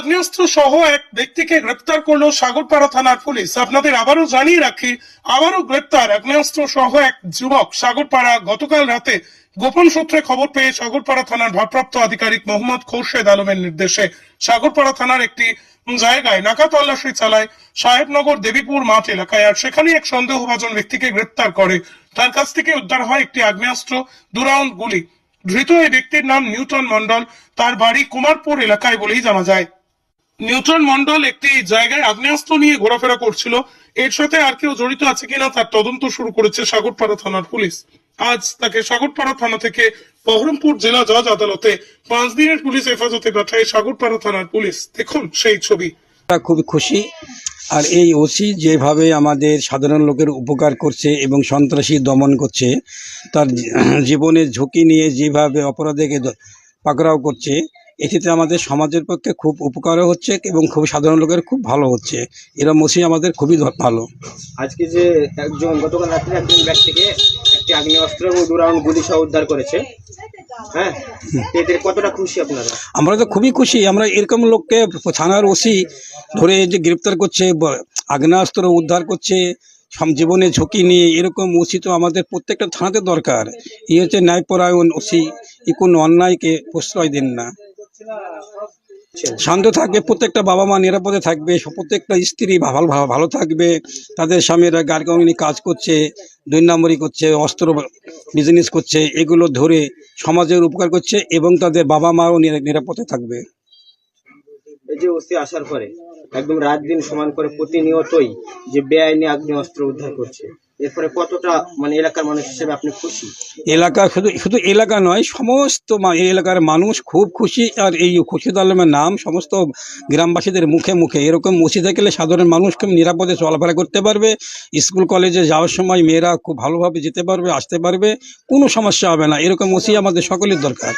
আগ্নেয়াস্ত্র সহ এক ব্যক্তিকে গ্রেপ্তার করল সাগরপাড়া থানার পুলিশ। আপনাদের আবারও জানিয়ে রাখি, আবারও গ্রেপ্তার আগ্নেয়াস্ত্র সহ এক যুবক সাগরপাড়া গতকাল রাতে গোপন সূত্রে খবর পেয়ে সাগরপাড়া থানার ভারপ্রাপ্ত আধিকারিক মোহাম্মদ খোরশেদ আলমের নির্দেশে সাগরপাড়া থানার একটি জায়গায় নাকা তল্লাশি চালায় সাহেবনগর দেবীপুর মাঠ এলাকায়। আর সেখানে এক সন্দেহভাজন ব্যক্তিকে গ্রেপ্তার করে। তার কাছ থেকে উদ্ধার হয় একটি আগ্নেয়াস্ত্র দু রাউন্ড গুলি। ধৃত এই ব্যক্তির নাম নিউটন মন্ডল তার বাড়ি কুমারপুর এলাকায় বলেই জানা যায়। নিউটন মন্ডল একটি জায়গায় আগ্নেয়াস্ত্র নিয়ে ঘোরাফেরা করছিল। এর সাথে আর কেউ জড়িত আছে কিনা তার তদন্ত শুরু করেছে সাগরপাড়া থানার পুলিশ। আজ তাকে সাগরপাড়া থানা থেকে বহরমপুর জেলা জজ আদালতে পাঁচ দিনের পুলিশ হেফাজতে পাঠায় সাগরপাড়া থানার পুলিশ। দেখুন সেই ছবি। খুবই খুশি। আর এই ওসি যেভাবে আমাদের সাধারণ লোকের উপকার করছে এবং সন্ত্রাসী দমন করছে, তার জীবনের ঝুঁকি নিয়ে যেভাবে অপরাধীকে পাকড়াও করছে এটিতে আমাদের সমাজের পক্ষে খুব উপকারও হচ্ছে এবং খুব সাধারণ লোকের খুব ভালো হচ্ছে। এরম ওসি আমাদের খুবই ভালো। আজকে যে একজন গতকাল রাত্রে একজন ব্যক্তিকে একটি আগ্নেয়াস্ত্র এবং দু রাউন্ড গুলি সহ উদ্ধার করেছে। হ্যাঁ? কতটা খুশি আপনারা? আমরা তো খুবই খুশি। আমরা এরকম লোককে থানার ওসি ধরে যে গ্রেপ্তার করছে আগ্নেয়াস্ত্র উদ্ধার করছে জীবনে ঝুঁকি নিয়ে এরকম ওসি তো আমাদের প্রত্যেকটা থানাতে দরকার। এই হচ্ছে ন্যায়পরায়ণ ওসি। এই কোনো অন্যায়কে প্রশ্রয় দেন না। শান্ত থাকবে প্রত্যেকটা বাবা মা নিরাপদে থাকবে, প্রত্যেকটা স্ত্রী ভালো ভালো থাকবে, তাদের স্বামীরা গাড়ি কোম্পানি কাজ করছে দুই নম্বরই করছে, অস্ত্র বিজনেস করছে, এগুলো ধরে সমাজের উপকার করছে এবং তাদের বাবা মাও নিরাপদে থাকবে। এই যে আসার পরে একদম রাত দিন সমান করে প্রতিনিয়তই যে বেআইনি আগ্নেয়াস্ত্র উদ্ধার করছে। এরপরে কতটা মানে এলাকার মানুষ হিসেবে আপনি খুশি? এলাকা শুধু শুধু এলাকা নয়, সমস্ত এলাকার মানুষ খুব খুশি। আর এই খুশিদ আলমের নাম সমস্ত গ্রামবাসীদের মুখে মুখে। এরকম ওসি থাকলে সাধারণ মানুষ খুব নিরাপদে চলাফেরা করতে পারবে। স্কুল, কলেজে যাওয়ার সময় মেয়েরা খুব ভালোভাবে যেতে পারবে, আসতে পারবে। কোনো সমস্যা হবে না। এরকম ওসি আমাদের সকলের দরকার।